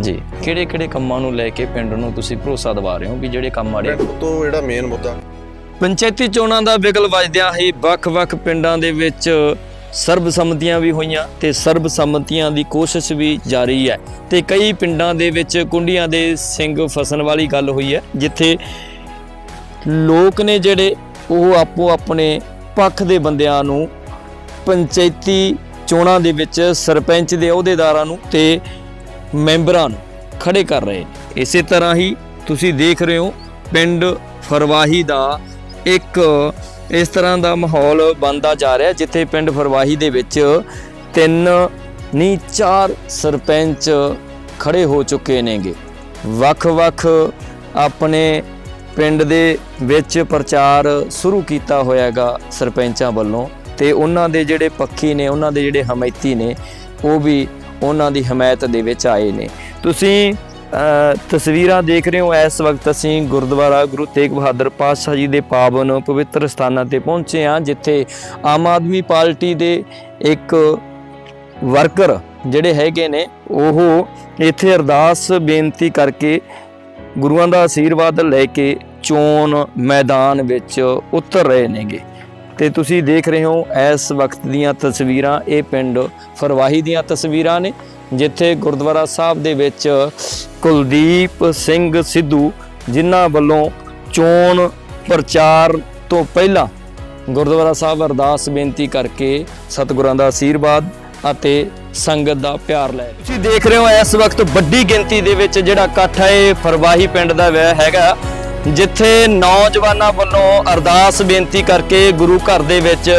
ਜੀ। ਕਿਹੜੇ ਕਿਹੜੇ ਕੰਮਾਂ ਨੂੰ ਲੈ ਕੇ ਪਿੰਡ ਨੂੰ ਤੁਸੀਂ ਭਰੋਸਾ ਦਿਵਾ ਰਹੇ ਹੋ ਵੀ ਜਿਹੜੇ ਕੰਮ ਆੜੇ? ਪਿੰਡ ਤੋਂ ਜਿਹੜਾ ਮੇਨ ਮੁੱਦਾ ਪੰਚਾਇਤੀ ਚੋਣਾਂ ਦਾ ਬਿਗਲ ਵੱਜਦਿਆਂ ਹੀ ਵੱਖ-ਵੱਖ ਪਿੰਡਾਂ ਦੇ ਵਿੱਚ ਸਰਬਸੰਮਤੀਆਂ ਵੀ ਹੋਈਆਂ ਤੇ ਸਰਬਸੰਮਤੀਆਂ ਦੀ ਕੋਸ਼ਿਸ਼ ਵੀ ਜਾਰੀ ਹੈ। ਤੇ ਕਈ ਪਿੰਡਾਂ ਦੇ ਵਿੱਚ ਕੁੰਡੀਆਂ ਦੇ ਸਿੰਘ ਫਸਣ ਵਾਲੀ ਗੱਲ ਹੋਈ ਹੈ ਜਿੱਥੇ ਲੋਕ ਨੇ ਜਿਹੜੇ ਉਹ ਆਪੋ ਆਪਣੇ ਪੱਖ ਦੇ ਬੰਦਿਆਂ ਨੂੰ ਪੰਚਾਇਤੀ ਚੋਣਾਂ ਦੇ ਵਿੱਚ ਸਰਪੰਚ ਦੇ ਅਹੁਦੇਦਾਰਾਂ ਨੂੰ ਤੇ ਮੈਂਬਰਾਂ ਨੂੰ ਖੜੇ ਕਰ ਰਹੇ ਨੇ। ਇਸੇ ਤਰ੍ਹਾਂ ਹੀ ਤੁਸੀਂ ਦੇਖ ਰਹੇ ਹੋ, ਪਿੰਡ ਫਰਵਾਹੀ ਦਾ ਇੱਕ ਇਸ ਤਰ੍ਹਾਂ ਦਾ ਮਾਹੌਲ ਬਣਦਾ ਜਾ ਰਿਹਾ, ਜਿੱਥੇ ਪਿੰਡ ਫਰਵਾਹੀ ਦੇ ਵਿੱਚ ਤਿੰਨ ਨਹੀਂ, ਚਾਰ ਸਰਪੰਚ ਖੜੇ ਹੋ ਚੁੱਕੇ ਨੇਗੇ। ਵੱਖ-ਵੱਖ ਆਪਣੇ ਪਿੰਡ ਦੇ ਵਿੱਚ ਪ੍ਰਚਾਰ ਸ਼ੁਰੂ ਕੀਤਾ ਹੋਇਆਗਾ ਸਰਪੰਚਾਂ ਵੱਲੋਂ ਤੇ ਉਹਨਾਂ ਦੇ ਜਿਹੜੇ ਪੱਖੀ ਨੇ, ਉਹਨਾਂ ਦੇ ਜਿਹੜੇ ਹਮਾਇਤੀ ਨੇ, ਉਹ ਵੀ ਉਹਨਾਂ ਦੀ ਹਮਾਇਤ ਦੇ ਵਿੱਚ ਆਏ ਨੇ। ਤੁਸੀਂ ਤਸਵੀਰਾਂ ਦੇਖ ਰਹੇ ਹੋ, ਇਸ ਵਕਤ ਅਸੀਂ ਗੁਰਦੁਆਰਾ ਗੁਰੂ ਤੇਗ ਬਹਾਦਰ ਪਾਤਸ਼ਾਹ ਜੀ ਦੇ ਪਾਵਨ ਪਵਿੱਤਰ ਸਥਾਨਾਂ ਤੇ ਪਹੁੰਚੇ ਹਾਂ, ਜਿੱਥੇ ਆਮ ਆਦਮੀ ਪਾਰਟੀ ਦੇ ਇੱਕ ਵਰਕਰ ਜਿਹੜੇ ਹੈਗੇ ਨੇ, ਉਹ ਇੱਥੇ ਅਰਦਾਸ ਬੇਨਤੀ ਕਰਕੇ ਗੁਰੂਆਂ ਦਾ ਆਸ਼ੀਰਵਾਦ ਲੈ ਕੇ ਚੋਣ ਮੈਦਾਨ ਵਿੱਚ ਉਤਰ ਰਹੇ ਨੇਗੇ। ਤੇ ਤੁਸੀਂ ਦੇਖ ਰਹੇ ਹੋ ਇਸ ਵਕਤ ਦੀਆਂ ਤਸਵੀਰਾਂ। ਇਹ ਪਿੰਡ ਫਰਵਾਹੀ ਦੀਆਂ ਤਸਵੀਰਾਂ ਨੇ, ਜਿੱਥੇ ਗੁਰਦੁਆਰਾ ਸਾਹਿਬ ਦੇ ਵਿੱਚ ਕੁਲਦੀਪ ਸਿੰਘ ਸਿੱਧੂ ਜਿਨ੍ਹਾਂ ਵੱਲੋਂ ਚੋਣ ਪ੍ਰਚਾਰ ਤੋਂ ਪਹਿਲਾਂ ਗੁਰਦੁਆਰਾ ਸਾਹਿਬ ਅਰਦਾਸ ਬੇਨਤੀ ਕਰਕੇ ਸਤਿਗੁਰਾਂ ਦਾ ਆਸ਼ੀਰਵਾਦ ਅਤੇ ਸੰਗਤ ਦਾ ਪਿਆਰ ਲੈ ਤੁਸੀਂ ਦੇਖ ਰਹੇ ਹੋ ਇਸ ਵਕਤ ਵੱਡੀ ਗਿਣਤੀ ਦੇ ਵਿੱਚ ਜਿਹੜਾ ਇਕੱਠ ਹੈ, ਇਹ ਫਰਵਾਹੀ ਪਿੰਡ ਦਾ ਵਿਆਹ ਹੈਗਾ। ਜਿੱਥੇ ਨੌਜਵਾਨਾਂ ਵੱਲੋਂ ਅਰਦਾਸ ਬੇਨਤੀ ਕਰਕੇ ਗੁਰੂ ਘਰ ਦੇ ਵਿੱਚ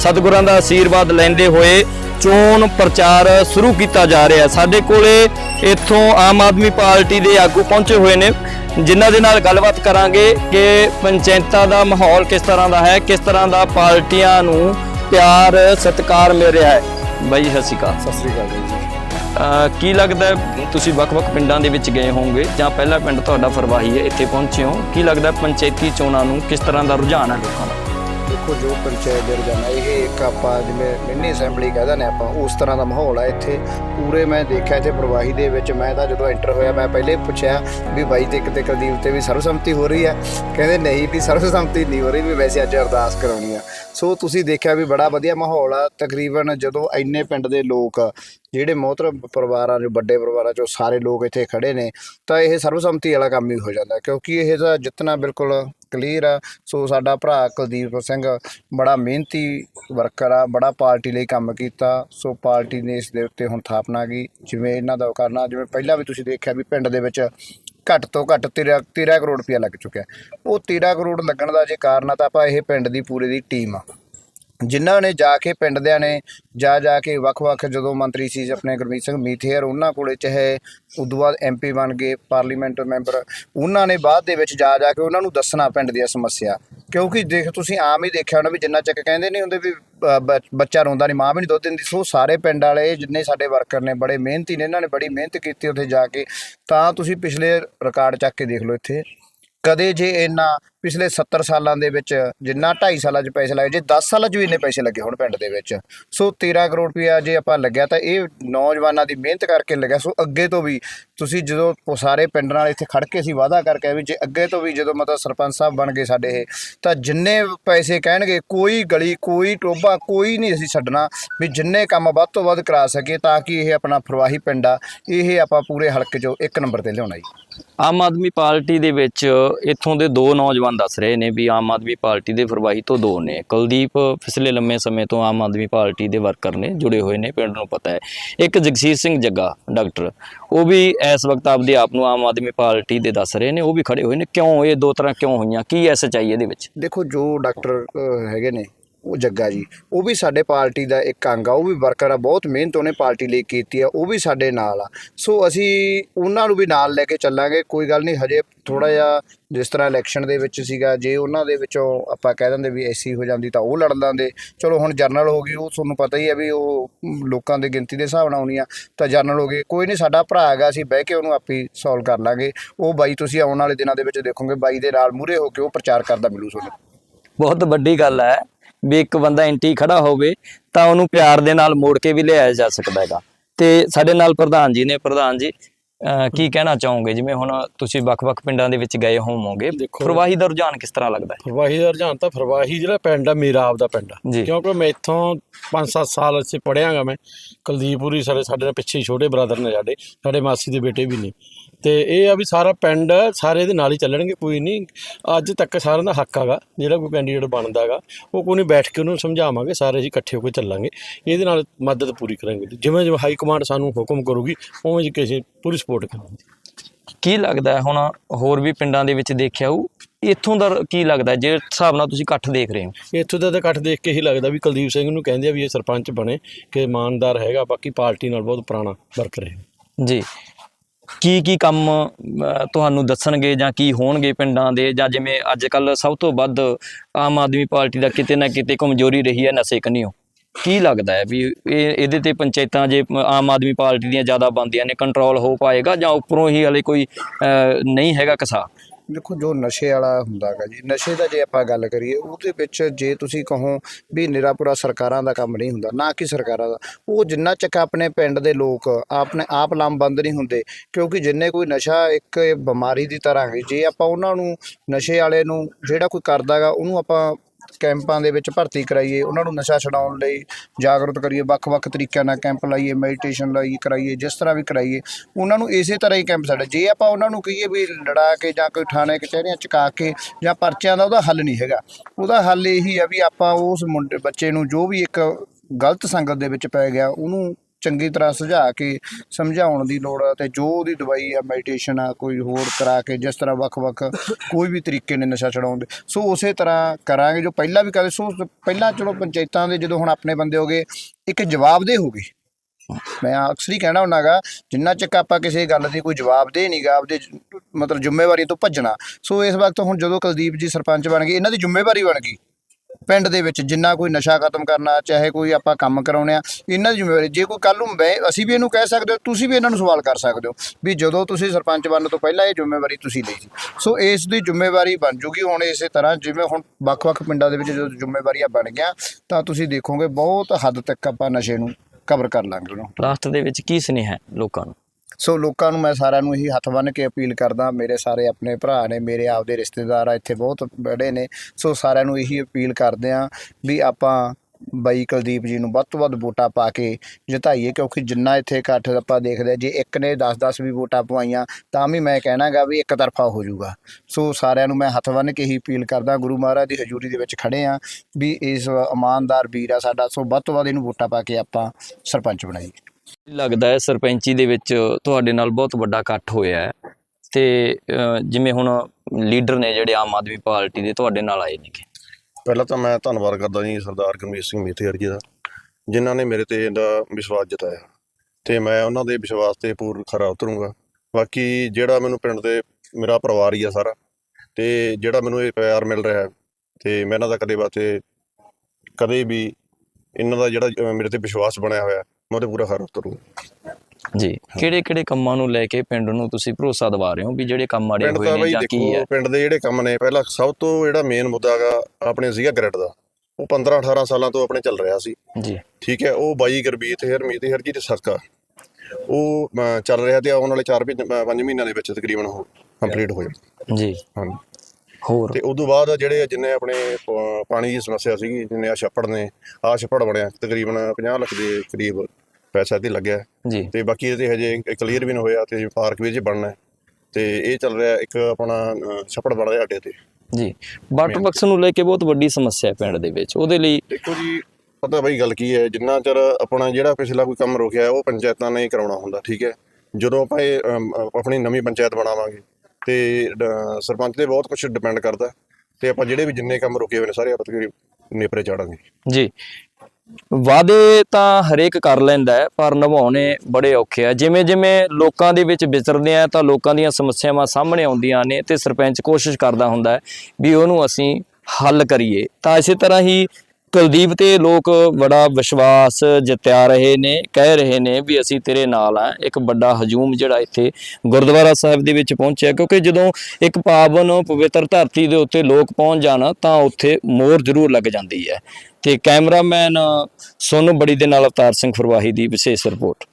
ਸਤਿਗੁਰਾਂ ਦਾ ਆਸ਼ੀਰਵਾਦ ਲੈਂਦੇ ਹੋਏ ਚੋਣ ਪ੍ਰਚਾਰ ਸ਼ੁਰੂ ਕੀਤਾ ਜਾ ਰਿਹਾ ਸਾਡੇ ਕੋਲੇ ਇੱਥੋਂ ਆਮ ਆਦਮੀ ਪਾਰਟੀ ਦੇ ਆਗੂ ਪਹੁੰਚੇ ਹੋਏ ਨੇ, ਜਿਨ੍ਹਾਂ ਦੇ ਨਾਲ ਗੱਲਬਾਤ ਕਰਾਂਗੇ ਕਿ ਪੰਚਾਇਤਾਂ ਦਾ ਮਾਹੌਲ ਕਿਸ ਤਰ੍ਹਾਂ ਦਾ ਹੈ, ਕਿਸ ਤਰ੍ਹਾਂ ਦਾ ਪਾਰਟੀਆਂ ਨੂੰ ਪਿਆਰ, ਸਤਿਕਾਰ ਮਿਲ ਰਿਹਾ ਹੈ। ਬਾਈ, ਸਤਿ ਸ਼੍ਰੀ ਅਕਾਲ। ਸਤਿ ਸ੍ਰੀ ਅਕਾਲ ਜੀ। ਕੀ ਲੱਗਦਾ ਤੁਸੀਂ ਵੱਖ-ਵੱਖ ਪਿੰਡਾਂ ਦੇ ਵਿੱਚ ਗਏ ਹੋਵੋਗੇ ਜਾਂ ਪਹਿਲਾ ਪਿੰਡ ਤੁਹਾਡਾ ਫਰਵਾਹੀ ਹੈ, ਇੱਥੇ ਪਹੁੰਚੇ ਹੋ? ਕੀ ਲੱਗਦਾ ਪੰਚਾਇਤੀ ਚੋਣਾਂ ਨੂੰ ਕਿਸ ਤਰ੍ਹਾਂ ਦਾ ਰੁਝਾਨ ਹੈ ਲੋਕਾਂ ਦਾ? ਦੇਖੋ, ਜੋ ਪੰਚਾਇਤ ਦੇ ਰੋਜ਼ਾਨਾ, ਇਹ ਇੱਕ ਆਪਾਂ ਜਿਵੇਂ ਮਿੰਨੀ ਅਸੈਂਬਲੀ ਕਹਿੰਦਾ ਨੇ ਆਪਾਂ, ਉਸ ਤਰ੍ਹਾਂ ਦਾ ਮਾਹੌਲ ਆ ਇੱਥੇ। ਪੂਰੇ ਮੈਂ ਦੇਖਿਆ ਇੱਥੇ ਪ੍ਰਵਾਹੀ ਦੇ ਵਿੱਚ, ਮੈਂ ਤਾਂ ਜਦੋਂ ਐਂਟਰ ਹੋਇਆ, ਮੈਂ ਪਹਿਲੇ ਪੁੱਛਿਆ ਵੀ ਬਾਈ ਤੇ ਕਿਤੇ ਕੁਲਦੀਪ ਤੇ ਵੀ ਸਰਵਸੰਮਤੀ ਹੋ ਰਹੀ ਹੈ। ਕਹਿੰਦੇ ਨਹੀਂ ਵੀ ਸਰਵਸੰਮਤੀ ਨਹੀਂ ਹੋ ਰਹੀ, ਵੀ ਵੈਸੇ ਅੱਜ ਅਰਦਾਸ ਕਰਾਉਣੀ ਆ। ਸੋ ਤੁਸੀਂ ਦੇਖਿਆ ਵੀ ਬੜਾ ਵਧੀਆ ਮਾਹੌਲ ਆ, ਤਕਰੀਬਨ ਜਦੋਂ ਇੰਨੇ ਪਿੰਡ ਦੇ ਲੋਕ ਜਿਹੜੇ ਮੋਹਤਰਮ ਪਰਿਵਾਰਾਂ ਦੇ ਵੱਡੇ ਪਰਿਵਾਰਾਂ ਚੋਂ ਸਾਰੇ ਲੋਕ ਇੱਥੇ ਖੜੇ ਨੇ, ਤਾਂ ਇਹ ਸਰਬਸੰਮਤੀ ਵਾਲਾ ਕੰਮ ਹੀ ਹੋ ਜਾਂਦਾ ਕਿਉਂਕਿ ਇਹ ਤਾਂ ਜਿੱਤਣਾ ਬਿਲਕੁਲ ਕਲੀਅਰ ਆ, ਸੋ ਸਾਡਾ ਭਰਾ ਕੁਲਦੀਪ ਸਿੰਘ ਬੜਾ ਮਿਹਨਤੀ ਵਰਕਰ ਆ, ਬੜਾ ਪਾਰਟੀ ਲਈ ਕੰਮ ਕੀਤਾ, ਸੋ ਪਾਰਟੀ ਨੇ ਇਸ ਦੇ ਉੱਤੇ ਹੁਣ ਥਾਪਨਾ ਕੀ, ਜਿਵੇਂ ਇਹਨਾਂ ਦਾ ਕਰਨਾ, ਜਿਵੇਂ ਪਹਿਲਾਂ ਵੀ ਤੁਸੀਂ ਦੇਖਿਆ ਵੀ ਪਿੰਡ ਦੇ ਵਿੱਚ ਘੱਟ ਤੋਂ ਘੱਟ 13 13 ਕਰੋੜ ਰੁਪਇਆ ਲੱਗ ਚੁੱਕਿਆ ਉਹ 13 ਕਰੋੜ ਲੱਗਣ ਦਾ ਜੇ ਕਾਰਨ ਆ, ਤਾਂ ਆਪਾਂ ਇਹ ਪਿੰਡ ਦੀ ਪੂਰੇ ਦੀ ਟੀਮ ਆ। ਜਿਨ੍ਹਾਂ ਨੇ ਜਾ ਕੇ ਪਿੰਡ ਦਿਆਂ ਨੇ ਜਾ ਜਾ ਕੇ ਵੱਖ-ਵੱਖ ਜਦੋਂ ਮੰਤਰੀ ਸੀ ਆਪਣੇ ਗੁਰਮੀਤ ਸਿੰਘ ਮੀਥੇਰ ਉਹਨਾਂ ਕੋਲੇ ਚਾਹੇ ਉਦੋਂ ਬਾਅਦ ਐਮਪੀ ਬਣ ਗਏ ਪਾਰਲੀਮੈਂਟ ਮੈਂਬਰ ਉਹਨਾਂ ਨੇ ਬਾਅਦ ਦੇ ਵਿੱਚ ਜਾ ਜਾ ਕੇ ਉਹਨਾਂ ਨੂੰ ਦੱਸਣਾ ਪਿੰਡ ਦੀਆਂ ਸਮੱਸਿਆ। ਕਿਉਂਕਿ ਦੇਖ ਤੁਸੀਂ ਆਮ ਹੀ ਦੇਖਿਆ ਹੋਣਾ ਵੀ ਜਿੰਨਾ ਚੱਕ ਕਹਿੰਦੇ ਨਹੀਂ ਹੁੰਦੇ ਵੀ ਅ, ਬ- ਬੱਚਾ ਰੋਂਦਾ ਨਹੀਂ ਮਾਂ ਵੀ ਨਹੀਂ ਦੁੱਧ ਦਿੰਦੀ ਸੋ ਸਾਰੇ ਪਿੰਡ ਵਾਲੇ ਜਿੰਨੇ ਸਾਡੇ ਵਰਕਰ ਨੇ ਬੜੇ ਮਿਹਨਤੀ ਨੇ ਇਹਨਾਂ ਨੇ ਬੜੀ ਮਿਹਨਤ ਕੀਤੀ ਉੱਥੇ ਜਾ ਕੇ। ਤਾਂ ਤੁਸੀਂ ਪਿਛਲੇ ਰਿਕਾਰਡ ਚੱਕ ਕੇ ਦੇਖ ਲਓ ਇੱਥੇ। ਕਦੇ ਜੇ ਇੰਨਾ ਪਿਛਲੇ 70 ਸਾਲਾਂ ਦੇ ਵਿੱਚ ਜਿੰਨਾ 2.5 ਸਾਲਾਂ 'ਚ ਪੈਸੇ ਲੱਗੇ, ਜੇ 10 ਸਾਲਾਂ 'ਚ ਵੀ ਇੰਨੇ ਪੈਸੇ ਲੱਗੇ ਹੁਣ ਪਿੰਡ ਦੇ ਵਿੱਚ। ਸੋ 13 ਕਰੋੜ ਰੁਪਇਆ ਜੇ ਆਪਾਂ ਲੱਗਿਆ ਤਾਂ ਇਹ ਨੌਜਵਾਨਾਂ ਦੀ ਮਿਹਨਤ ਕਰਕੇ ਲੱਗਿਆ। ਸੋ ਅੱਗੇ ਤੋਂ ਵੀ ਤੁਸੀਂ ਜਦੋਂ ਸਾਰੇ ਪਿੰਡ ਨਾਲ ਇੱਥੇ ਖੜ ਕੇ ਅਸੀਂ ਵਾਅਦਾ ਕਰਕੇ ਵੀ ਜੇ ਅੱਗੇ ਤੋਂ ਵੀ ਜਦੋਂ ਮਤਲਬ ਸਰਪੰਚ ਸਾਹਿਬ ਬਣ ਗਏ ਸਾਡੇ ਇਹ, ਤਾਂ ਜਿੰਨੇ ਪੈਸੇ ਕਹਿਣਗੇ, ਕੋਈ ਗਲੀ, ਕੋਈ ਟੋਬਾ ਕੋਈ ਨਹੀਂ ਅਸੀਂ ਛੱਡਣਾ ਵੀ ਜਿੰਨੇ ਕੰਮ ਵੱਧ ਤੋਂ ਵੱਧ ਕਰਾ ਸਕੀਏ ਤਾਂ ਕਿ ਇਹ ਆਪਣਾ ਫਰਵਾਹੀ ਪਿੰਡ ਆ। ਇਹ ਆਪਾਂ ਪੂਰੇ ਹਲਕੇ 'ਚੋਂ ਇੱਕ ਨੰਬਰ ਤੇ ਲਿਆਉਣਾ ਜੀ। ਆਮ ਆਦਮੀ ਪਾਰਟੀ ਦੇ ਵਿੱਚ ਇੱਥੋਂ ਦੇ ਦੋ ਨੌਜਵਾਨ ਦੱਸ ਰਹੇ ਨੇ ਵੀ ਆਮ ਆਦਮੀ ਪਾਰਟੀ ਦੇ ਫਰਵਾਹੀ ਤੋਂ ਦੋ ਨੇ। ਕੁਲਦੀਪ ਪਿਛਲੇ ਲੰਮੇ ਸਮੇਂ ਤੋਂ ਆਮ ਆਦਮੀ ਪਾਰਟੀ ਦੇ ਵਰਕਰ ਨੇ, ਜੁੜੇ ਹੋਏ ਨੇ, ਪਿੰਡ ਨੂੰ ਪਤਾ ਹੈ। ਇੱਕ ਜਗਸੀਰ ਸਿੰਘ ਜੱਗਾ, ਡਾਕਟਰ, ਉਹ ਵੀ ਇਸ ਵਕਤ ਆਪਦੇ ਆਪ ਨੂੰ ਆਮ ਆਦਮੀ ਪਾਰਟੀ ਦੇ ਦੱਸ ਰਹੇ ਨੇ, ਉਹ ਵੀ ਖੜੇ ਹੋਏ ਨੇ। ਕਿਉਂ, ਇਹ ਦੋ ਤਰ੍ਹਾਂ ਕਿਉਂ ਹੋਈਆਂ? ਕੀ ਐਸ ਚਾਹੀਏ ਇਹਦੇ ਵਿੱਚ? ਦੇਖੋ, ਜੋ ਡਾਕਟਰ ਹੈਗੇ ਨੇ ਉਹ ਜੱਗਾ ਜੀ, ਉਹ ਵੀ ਸਾਡੇ ਪਾਰਟੀ ਦਾ ਇੱਕ ਅੰਗ ਆ, ਉਹ ਵੀ ਵਰਕਰ ਆ, ਬਹੁਤ ਮਿਹਨਤ ਉਹਨੇ ਪਾਰਟੀ ਲਈ ਕੀਤੀ ਆ, ਉਹ ਵੀ ਸਾਡੇ ਨਾਲ ਆ। ਸੋ ਅਸੀਂ ਉਹਨਾਂ ਨੂੰ ਵੀ ਨਾਲ ਲੈ ਕੇ ਚੱਲਾਂਗੇ, ਕੋਈ ਗੱਲ ਨਹੀਂ, ਹਜੇ ਥੋੜਾ ਜਿਹਾ ਜਿਸ ਤਰ੍ਹਾਂ ਇਲੈਕਸ਼ਨ ਦੇ ਵਿੱਚ ਸੀਗਾ, ਜੇ ਉਹਨਾਂ ਦੇ ਵਿੱਚੋਂ ਆਪਾਂ ਕਹਿ ਦਿੰਦੇ ਵੀ ਐਸੀ ਹੋ ਜਾਂਦੀ ਤਾਂ ਉਹ ਲੜ ਲਾਂਦੇ। ਚਲੋ ਹੁਣ ਜਰਨਲ ਹੋ ਗਈ, ਉਹ ਤੁਹਾਨੂੰ ਪਤਾ ਹੀ ਹੈ ਵੀ ਉਹ ਲੋਕਾਂ ਦੇ ਗਿਣਤੀ ਦੇ ਹਿਸਾਬ ਨਾਲ ਆਉਣੀ ਆ ਤਾਂ ਜਰਨਲ ਹੋ ਗਏ। ਕੋਈ ਨਹੀਂ, ਸਾਡਾ ਭਰਾ ਹੈਗਾ, ਅਸੀਂ ਬਹਿ ਕੇ ਉਹਨੂੰ ਆਪੇ ਸੋਲਵ ਕਰ ਲਾਂਗੇ। ਉਹ ਬਾਈ ਤੁਸੀਂ ਆਉਣ ਵਾਲੇ ਦਿਨਾਂ ਦੇ ਵਿੱਚ ਦੇਖੋਗੇ, ਬਾਈ ਦੇ ਨਾਲ ਮੂਰੇ ਹੋ ਕੇ ਉਹ ਪ੍ਰਚਾਰ ਕਰਦਾ ਮਿਲੂ ਤੁਹਾਨੂੰ। ਬਹੁਤ ਵੱਡੀ ਗੱਲ ਹੈ। ਵੀ ਇੱਕ ਬੰਦਾ ਐਂਟੀ ਖੜਾ ਹੋਵੇ ਤਾਂ ਉਹਨੂੰ ਪਿਆਰ ਦੇ ਨਾਲ ਮੋੜ ਕੇ ਵੀ ਲਿਆਇਆ ਜਾ ਸਕਦਾ ਹੈਗਾ। ਤੇ ਸਾਡੇ ਨਾਲ ਪ੍ਰਧਾਨ ਜੀ ਨੇ ਪ੍ਰਧਾਨ ਜੀ ਕੀ ਕਹਿਣਾ ਚਾਹੋਗੇ? ਜਿਵੇਂ ਹੁਣ ਤੁਸੀਂ ਵੱਖ-ਵੱਖ ਪਿੰਡਾਂ ਦੇ ਵਿੱਚ ਗਏ ਹੋਵੋਗੇ ਪ੍ਰਵਾਹੀ ਦਾ ਰੁਝਾਨ ਕਿਸ ਤਰ੍ਹਾਂ ਲੱਗਦਾ ਹੈ? ਫਰਵਾਹੀ ਦਾ ਰੁਝਾਨ ਤਾਂ ਫਰਵਾਹੀ ਜਿਹੜਾ ਪਿੰਡ ਆ ਮੇਰਾ ਆਪਦਾ ਪਿੰਡ ਆ। ਕਿਉਂਕਿ ਮੈਂ ਇੱਥੋਂ 5-7 ਸਾਲ ਇੱਥੇ ਪੜਿਆਗਾ ਮੈਂ। ਕੁਲਦੀਪੁਰੀ ਸਾਡੇ ਸਾਡੇ ਪਿੱਛੇ ਛੋਟੇ ਬ੍ਰਦਰ ਨੇ ਸਾਡੇ। ਸਾਡੇ ਮਾਸੀ ਦੇ ਬੇਟੇ ਵੀ ਨੇ। ਤੇ ਇਹ ਆ ਵੀ ਸਾਰਾ ਪਿੰਡ ਸਾਰੇ ਦੇ ਨਾਲ ਹੀ ਚੱਲਣਗੇ ਕੋਈ ਨਹੀਂ। ਅੱਜ ਤੱਕ ਸਾਰਿਆਂ ਦਾ ਹੱਕ ਹੈਗਾ ਜਿਹੜਾ ਕੋਈ ਕੈਂਡੀਡੇਟ ਬਣਦਾ ਹੈਗਾ ਉਹ ਕੋਈ ਨਹੀਂ ਬੈਠ ਕੇ ਉਹਨੂੰ ਸਮਝਾਵਾਂਗੇ ਸਾਰੇ ਅਸੀਂ ਇਕੱਠੇ ਹੋ ਕੇ ਚੱਲਾਂਗੇ। ਇਹਦੇ ਨਾਲ ਮਦਦ ਪੂਰੀ ਕਰਾਂਗੇ। ਜਿਵੇਂ ਜਿਵੇਂ ਹਾਈ ਕਮਾਂਡ ਸਾਨੂੰ ਹੁਕਮ ਕਰੂਗੀ ਉਵੇਂ ਜੀ ਅਸੀਂ ਪੂਰੀ ਸਪੋਰਟ ਕਰਾਂਗੇ। ਕੀ ਲੱਗਦਾ ਹੁਣ ਹੋਰ ਵੀ ਪਿੰਡਾਂ ਦੇ ਵਿੱਚ ਦੇਖਿਆ ਹੋ ਇੱਥੋਂ ਦਾ ਕੀ ਲੱਗਦਾ ਜੇ ਹਿਸਾਬ ਨਾਲ ਤੁਸੀਂ ਇਕੱਠ ਦੇਖ ਰਹੇ ਹੋ। ਇੱਥੋਂ ਦਾ ਤਾਂ ਇਕੱਠ ਦੇਖ ਕੇ ਹੀ ਲੱਗਦਾ ਵੀ ਕੁਲਦੀਪ ਸਿੰਘ ਨੂੰ ਕਹਿੰਦੇ ਆ ਵੀ ਇਹ ਸਰਪੰਚ ਬਣੇ ਕਿ ਇਮਾਨਦਾਰ ਹੈਗਾ ਬਾਕੀ ਪਾਰਟੀ ਨਾਲ ਬਹੁਤ ਪੁਰਾਣਾ ਵਰਕ ਰਿਹਾ। ਜੀ। ਕੀ ਕੀ ਕੰਮ ਤੁਹਾਨੂੰ ਦੱਸਣਗੇ ਜਾਂ ਕੀ ਹੋਣਗੇ ਪਿੰਡਾਂ ਦੇ ਜਾਂ ਜਿਵੇਂ ਅੱਜ ਕੱਲ ਸਭ ਤੋਂ ਵੱਧ ਆਮ ਆਦਮੀ ਪਾਰਟੀ ਦਾ ਕਿਤੇ ਨਾ ਕਿਤੇ ਕਮਜ਼ੋਰੀ ਰਹੀ ਹੈ ਨਸ਼ੇ ਕੰਨਿਓ। ਕੀ ਲੱਗਦਾ ਹੈ ਵੀ ਇਹ ਇਹਦੇ ਤੇ ਪੰਚਾਇਤਾਂ ਜੇ ਆਮ ਆਦਮੀ ਪਾਰਟੀ ਦੀਆਂ ਜ਼ਿਆਦਾ ਬੰਦੀਆਂ ਨੇ ਕੰਟਰੋਲ ਹੋ ਪਾਏਗਾ ਜਾਂ ਉੱਪਰੋਂ ਹੀ ਹਲੇ ਕੋਈ ਅਹ, ਨਹੀਂ ਹੈਗਾ ਕਸਾ ਦੇਖੋ, ਜੋ ਨਸ਼ੇ ਵਾਲਾ ਹੁੰਦਾ ਹੁੰਦਾਗਾ ਜੀ, ਨਸ਼ੇ ਦਾ ਜੇ ਆਪਾਂ ਗੱਲ ਕਰੀਏ, ਉਹਦੇ ਵਿੱਚ ਜੇ ਤੁਸੀਂ ਕਹੋ ਵੀ ਨਿਰਾਪੁਰਾ ਸਰਕਾਰਾਂ ਦਾ ਕੰਮ ਨਹੀਂ ਹੁੰਦਾ, ਨਾ ਕਿ ਸਰਕਾਰਾਂ ਦਾ, ਉਹ ਜਿੰਨਾ ਚੱਕ ਆਪਣੇ ਪਿੰਡ ਦੇ ਲੋਕ ਆਪਣੇ ਆਪ ਲਾਮਬੰਦ ਨਹੀਂ ਹੁੰਦੇ, ਕਿਉਂਕਿ ਜਿੰਨੇ ਕੋਈ ਨਸ਼ਾ ਇੱਕ ਬਿਮਾਰੀ ਦੀ ਤਰ੍ਹਾਂ ਹੈ ਜੇ ਆਪਾਂ ਉਹਨਾਂ ਨੂੰ, ਨਸ਼ੇ ਵਾਲੇ ਨੂੰ ਜਿਹੜਾ ਕੋਈ ਕਰਦਾਗਾ, ਉਹਨੂੰ ਆਪਾਂ ਕੈਂਪਾਂ ਦੇ ਵਿੱਚ ਭਰਤੀ ਕਰਾਈਏ, ਉਹਨਾਂ ਨੂੰ ਨਸ਼ਾ ਛਡਾਉਣ ਲਈ ਜਾਗਰੂਕ ਕਰੀਏ, ਵੱਖ-ਵੱਖ ਤਰੀਕਿਆਂ ਨਾਲ ਕੈਂਪ ਲਾਈਏ ਮੈਡੀਟੇਸ਼ਨ ਲਾਈਏ ਕਰਾਈਏ, ਜਿਸ ਤਰ੍ਹਾਂ ਵੀ ਕਰਾਈਏ, ਉਹਨਾਂ ਨੂੰ ਇਸੇ ਤਰ੍ਹਾਂ ਹੀ ਕੈਂਪ ਸਾਡਾ। ਜੇ ਆਪਾਂ ਉਹਨਾਂ ਨੂੰ ਕਹੀਏ ਵੀ ਲੜਾ ਕੇ ਜਾਂ ਕੋਈ ਥਾਣੇ, ਕਚਹਿਰੀਆਂ ਚੁਕਾ ਕੇ ਜਾਂ ਪਰਚਿਆਂ ਦਾ, ਉਹਦਾ ਹੱਲ ਨਹੀਂ ਹੈਗਾ। ਉਹਦਾ ਹੱਲ ਇਹੀ ਆ ਵੀ ਆਪਾਂ ਉਸ ਮੁੰਡੇ, ਬੱਚੇ ਨੂੰ ਜੋ ਵੀ ਇੱਕ ਗਲਤ ਸੰਗਤ ਦੇ ਵਿੱਚ ਪੈ ਗਿਆ, ਉਹਨੂੰ ਚੰਗੀ ਤਰ੍ਹਾਂ ਸੁਝਾ ਕੇ ਸਮਝਾਉਣ ਦੀ ਲੋੜ ਆ ਤੇ ਜੋ ਉਹਦੀ ਦਵਾਈ ਆ ਮੈਡੀਟੇਸ਼ਨ ਆ, ਕੋਈ ਹੋਰ ਕਰਾ ਕੇ ਜਿਸ ਤਰ੍ਹਾਂ ਵੱਖ-ਵੱਖ ਕੋਈ ਵੀ ਤਰੀਕੇ ਨੇ ਨਸ਼ਾ ਛਡਾਉਣ ਦੇ। ਸੋ ਉਸੇ ਤਰ੍ਹਾਂ ਕਰਾਂਗੇ। ਜੋ ਪਹਿਲਾਂ ਵੀ ਕਰਦੇ ਸੋ ਪਹਿਲਾਂ ਚਲੋ ਪੰਚਾਇਤਾਂ ਦੇ ਜਦੋਂ ਹੁਣ ਆਪਣੇ ਬੰਦੇ ਹੋ ਗਏ, ਇੱਕ ਜਵਾਬਦੇ ਹੋ ਗਏ। ਮੈਂ ਅਕਸਰ ਹੀ ਕਹਿਣਾ ਹੁੰਨਾਗਾ ਜਿੰਨਾ ਚੱਕ ਆਪਾਂ ਕਿਸੇ ਗੱਲ ਦੀ ਕੋਈ ਜਵਾਬ ਦੇ ਨਹੀਂਗਾ ਆਪਦੇ ਮਤਲਬ ਜ਼ਿੰਮੇਵਾਰੀ ਤੋਂ ਭੱਜਣਾ। ਸੋ ਇਸ ਵਕਤ ਹੁਣ ਜਦੋਂ ਕੁਲਦੀਪ ਜੀ ਸਰਪੰਚ ਬਣ ਗਏ, ਇਹਨਾਂ ਦੀ ਜ਼ਿੰਮੇਵਾਰੀ ਬਣ ਗਈ। ਪਿੰਡ ਦੇ ਵਿੱਚ ਜਿੰਨਾ ਕੋਈ ਨਸ਼ਾ ਖਤਮ ਕਰਨਾ, ਚਾਹੇ ਕੋਈ ਆਪਾਂ ਕੰਮ ਕਰਾਉਣੇ ਆ, ਇਹਨਾਂ ਦੀ ਜ਼ਿੰਮੇਵਾਰੀ, ਜੇ ਕੋਈ ਕੱਲ ਨੂੰ ਮੈਂ, ਅਸੀਂ ਵੀ ਇਹਨੂੰ ਕਹਿ ਸਕਦੇ ਹੋ, ਤੁਸੀਂ ਵੀ ਇਹਨਾਂ ਨੂੰ ਸਵਾਲ ਕਰ ਸਕਦੇ ਹੋ ਵੀ ਜਦੋਂ ਤੁਸੀਂ ਸਰਪੰਚ ਬਣਨ ਤੋਂ ਪਹਿਲਾਂ ਇਹ ਜ਼ਿੰਮੇਵਾਰੀ ਤੁਸੀਂ ਲਈ ਸੀ। ਸੋ ਇਸ ਦੀ ਜ਼ਿੰਮੇਵਾਰੀ ਬਣ ਜੂਗੀ ਹੁਣ ਇਸੇ ਤਰ੍ਹਾਂ, ਜਿਵੇਂ ਹੁਣ ਵੱਖ-ਵੱਖ ਪਿੰਡਾਂ ਦੇ ਵਿੱਚ ਜਦੋਂ ਜ਼ਿੰਮੇਵਾਰੀਆਂ ਬਣ ਗਿਆ ਤਾਂ ਤੁਸੀਂ ਦੇਖੋਗੇ ਬਹੁਤ ਹੱਦ ਤੱਕ ਆਪਾਂ ਨਸ਼ੇ ਨੂੰ ਕਵਰ ਕਰ ਲਾਂਗੇ ਉਹਨੂੰ। ਲਾਸਟ ਦੇ ਵਿੱਚ ਕੀ ਸੁਨੇਹਾ ਲੋਕਾਂ ਨੂੰ? ਸੋ ਲੋਕਾਂ ਨੂੰ ਮੈਂ ਸਾਰਿਆਂ ਨੂੰ ਇਹੀ ਹੱਥ ਬੰਨ੍ਹ ਕੇ ਅਪੀਲ ਕਰਦਾ ਮੇਰੇ ਸਾਰੇ ਆਪਣੇ ਭਰਾ ਨੇ ਮੇਰੇ ਆਪਦੇ ਰਿਸ਼ਤੇਦਾਰ ਆ ਇੱਥੇ ਬਹੁਤ ਬੜੇ ਨੇ। ਸੋ ਸਾਰਿਆਂ ਨੂੰ ਇਹੀ ਅਪੀਲ ਕਰਦੇ ਆ ਵੀ ਆਪਾਂ ਬਾਈ ਕੁਲਦੀਪ ਜੀ ਨੂੰ ਵੱਧ ਤੋਂ ਵੱਧ ਵੋਟਾਂ ਪਾ ਕੇ ਜਿਤਾਈਏ ਕਿਉਂਕਿ ਜਿੰਨਾ ਇੱਥੇ ਇਕੱਠ ਆਪਾਂ ਦੇਖਦੇ ਹਾਂ, ਜੇ ਇੱਕ ਨੇ 10-10 ਵੀ ਵੋਟਾਂ ਪਵਾਈਆਂ ਤਾਂ ਵੀ ਮੈਂ ਕਹਿਣਾਗਾ ਵੀ ਇੱਕ ਤਰਫਾ ਹੋ ਜਾਊਗਾ। ਸੋ ਸਾਰਿਆਂ ਨੂੰ ਮੈਂ ਹੱਥ ਬੰਨ੍ਹ ਕੇ ਹੀ ਅਪੀਲ ਕਰਦਾ ਗੁਰੂ ਮਹਾਰਾਜ ਦੀ ਹਜ਼ੂਰੀ ਦੇ ਵਿੱਚ ਖੜੇ ਆ ਵੀ ਇਸ ਇਮਾਨਦਾਰ ਵੀਰ ਆ ਸਾਡਾ ਸੋ ਵੱਧ ਤੋਂ ਵੱਧ ਇਹਨੂੰ ਵੋਟਾਂ ਪਾ ਕੇ ਆਪਾਂ ਸਰਪੰਚ ਬਣਾਈਏ। ਲੱਗਦਾ ਹੈ ਸਰਪੰਚੀ ਦੇ ਵਿੱਚ ਤੁਹਾਡੇ ਨਾਲ ਬਹੁਤ ਵੱਡਾ ਇਕੱਠ ਹੋਇਆ ਹੈ। ਤੇ ਜਿਵੇਂ ਹੁਣ ਲੀਡਰ ਨੇ ਜਿਹੜੇ ਆਮ ਆਦਮੀ ਪਾਰਟੀ ਦੇ ਤੁਹਾਡੇ ਨਾਲ ਆਏ ਨੇ ਪਹਿਲਾਂ ਤਾਂ ਮੈਂ ਧੰਨਵਾਦ ਕਰਦਾ ਜੀ ਸਰਦਾਰ ਗੁਰਮੀਤ ਸਿੰਘ ਮੇਥੇਰ ਜੀ ਦਾ, ਜਿਨ੍ਹਾਂ ਨੇ ਮੇਰੇ ਤੇ ਇਹਦਾ ਵਿਸ਼ਵਾਸ ਜਤਾਇਆ। ਤੇ ਮੈਂ ਉਹਨਾਂ ਦੇ ਵਿਸ਼ਵਾਸ ਤੇ ਪੂਰ ਖਰਾ ਉਤਰੂੰਗਾ। ਬਾਕੀ ਜਿਹੜਾ ਮੈਨੂੰ ਪਿੰਡ ਦੇ ਮੇਰਾ ਪਰਿਵਾਰ ਹੀ ਆ ਸਾਰਾ, ਤੇ ਜਿਹੜਾ ਮੈਨੂੰ ਇਹ ਪਿਆਰ ਮਿਲ ਰਿਹਾ ਹੈ, ਤੇ ਮੈਂ ਇਹਨਾਂ ਦਾ ਕਦੇ ਵਾਸਤੇ ਕਦੇ ਵੀ ਇਹਨਾਂ ਦਾ ਜਿਹੜਾ ਮੇਰੇ ਤੇ ਵਿਸ਼ਵਾਸ ਬਣਿਆ ਹੋਇਆ ਮੈਂ ਉਹਦੇ ਪੂਰਾ ਖਰਾ ਉਤਰੂੰਗਾ ਜੀ ਕਿਹੜੇ ਕਿਹੜੇ ਕੰਮਾਂ ਨੂੰ ਲੈ ਕੇ ਪਿੰਡ ਨੂੰ ਤੁਸੀਂ ਭਰੋਸਾ ਦਿਵਾ ਰਹੇ ਹੋ ਵੀ ਜਿਹੜੇ ਕੰਮ ਆੜੇ ਪਿੰਡ ਹੋਏ ਨੇ ਬਈ ਜਾਂ ਕੀ ਹੈ? ਪਿੰਡ ਦੇ ਜਿਹੜੇ ਕੰਮ ਨੇ ਪਹਿਲਾਂ ਸਭ ਤੋਂ ਜਿਹੜਾ ਮੇਨ ਮੁੱਦਾ ਹੈਗਾ ਆਪਣੇ ਸੀਗਾ ਗ੍ਰਿਡ ਦਾ। ਉਹ 15 18 ਸਾਲਾਂ ਤੋਂ ਆਪਣੇ ਚੱਲ ਰਿਹਾ ਸੀ। ਜੀ। ਠੀਕ ਹੈ ਉਹ ਬਾਈ ਗੁਰਬੀਤ ਹਰਮੀਤ ਹਰ ਜੀ ਦੇ ਸਰਕਾ। ਉਹ ਅਮ, ਚੱਲ ਰਿਹਾ ਤੇ ਆਉਣ ਵਾਲੇ 4 5 ਮਹੀਨਿਆਂ ਦੇ ਵਿੱਚ ਤਕਰੀਬਨ ਉਹ ਕੰਪਲੀਟ ਹੋ ਜਾਣਾ ਜੀ। ਹਾਂ ਹੋਰ। ਤੇ ਉਦੋਂ ਬਾਅਦ ਜਿਹੜੇ ਜਿੰਨੇ ਆਪਣੇ ਪਾਣੀ ਦੀ ਸਮੱਸਿਆ ਸੀਗੀ ਜਿੰਨੇ ਆ ਛੱਪੜ ਨੇ ਆ ਛੱਪੜ ਬਣਿਆ ਤਕਰੀਬਨ 50 ਲੱਖ ਦੇ ਕਰੀਬ ਪੈਸਾ ਤੇ ਲੱਗਿਆ। ਤੇ ਬਾਕੀ ਇਹਦੇ ਹਜੇ ਕਲੀਅਰ ਵੀ ਨਹੀਂ ਹੋਇਆ ਤੇ ਪਾਰਕ ਵੀ ਜੇ ਬਣਨਾ। ਤੇ ਇਹ ਚੱਲ ਰਿਹਾ ਇੱਕ ਆਪਣਾ ਛੱਪੜ ਬਣ ਰਿਹਾ ਅੱਡੇ ਤੇ। ਜੀ। ਵਾਟਰ ਬਕਸ ਨੂੰ ਲੈ ਕੇ ਬਹੁਤ ਵੱਡੀ ਸਮੱਸਿਆ ਹੈ ਪਿੰਡ ਦੇ ਵਿੱਚ। ਉਹਦੇ ਲਈ ਦੇਖੋ ਜੀ ਪਤਾ ਬਈ ਗੱਲ ਕੀ ਹੈ ਜਿੰਨਾ ਚਿਰ ਆਪਣਾ ਜਿਹੜਾ ਪਿਛਲਾ ਕੋਈ ਕੰਮ ਰੁਕਿਆ ਉਹ ਪੰਚਾਇਤਾਂ ਨੇ ਹੀ ਕਰਾਉਣਾ ਹੁੰਦਾ ਠੀਕ ਹੈ? ਜਦੋਂ ਆਪਾਂ ਇਹ ਆਪਣੀ ਨਵੀਂ ਪੰਚਾਇਤ ਬਣਾਵਾਂਗੇ ਤੇ ਸਰਪੰਚ ਤੇ ਬਹੁਤ ਕੁਝ ਡਿਪੈਂਡ ਕਰਦਾ ਤੇ ਆਪਾਂ ਜਿਹੜੇ ਵੀ ਜਿੰਨੇ ਕੰਮ ਰੁਕੇ ਹੋਏ ਨੇ ਸਾਰੇ ਆਪਾਂ ਤਕਰੀਬ ਨੇਪਰੇ ਚਾੜਾਂਗੇ। ਜੀ। ਵਾਅਦੇ ਤਾਂ ਹਰੇਕ ਕਰ ਲੈਂਦਾ ਹੈ, ਪਰ ਨਿਭਾਉਣੇ ਬੜੇ ਔਖੇ ਆ। ਜਿਵੇਂ ਜਿਵੇਂ ਲੋਕਾਂ ਦੇ ਵਿੱਚ ਵਿਚਰਦੇ ਆ, ਤਾਂ ਲੋਕਾਂ ਦੀਆਂ ਸਮੱਸਿਆਵਾਂ ਸਾਹਮਣੇ ਆਉਂਦੀਆਂ ਨੇ ਤੇ ਸਰਪੰਚ ਕੋਸ਼ਿਸ਼ ਕਰਦਾ ਹੁੰਦਾ ਹੈ ਵੀ ਉਹਨੂੰ ਅਸੀਂ ਹੱਲ ਕਰੀਏ। ਤਾਂ ਇਸੇ ਤਰ੍ਹਾਂ ਹੀ ਕੁਲਦੀਪ ਤੇ ਲੋਕ ਬੜਾ ਵਿਸ਼ਵਾਸ ਜਤਿਆ ਰਹੇ ਨੇ, ਕਹਿ ਰਹੇ ਨੇ ਵੀ ਅਸੀਂ ਤੇਰੇ ਨਾਲ ਆ ਇੱਕ ਵੱਡਾ ਹਜੂਮ ਜਿਹੜਾ ਇੱਥੇ ਗੁਰਦੁਆਰਾ ਸਾਹਿਬ ਦੇ ਵਿੱਚ ਪਹੁੰਚਿਆ, ਕਿਉਂਕਿ ਜਦੋਂ ਇੱਕ ਪਾਵਨ ਪਵਿੱਤਰ ਧਰਤੀ ਦੇ ਉੱਤੇ ਲੋਕ ਪਹੁੰਚ ਜਾਣ, ਤਾਂ ਉੱਥੇ ਮੋਰ ਜ਼ਰੂਰ ਲੱਗ ਜਾਂਦੀ ਹੈ। ਤੇ ਕੈਮਰਾਮੈਨ ਸੋਨੂ ਬੜੀ ਦੇ ਨਾਲ ਅਵਤਾਰ ਸਿੰਘ ਫਰਵਾਹੀ ਦੀ ਵਿਸ਼ੇਸ਼ ਰਿਪੋਰਟ।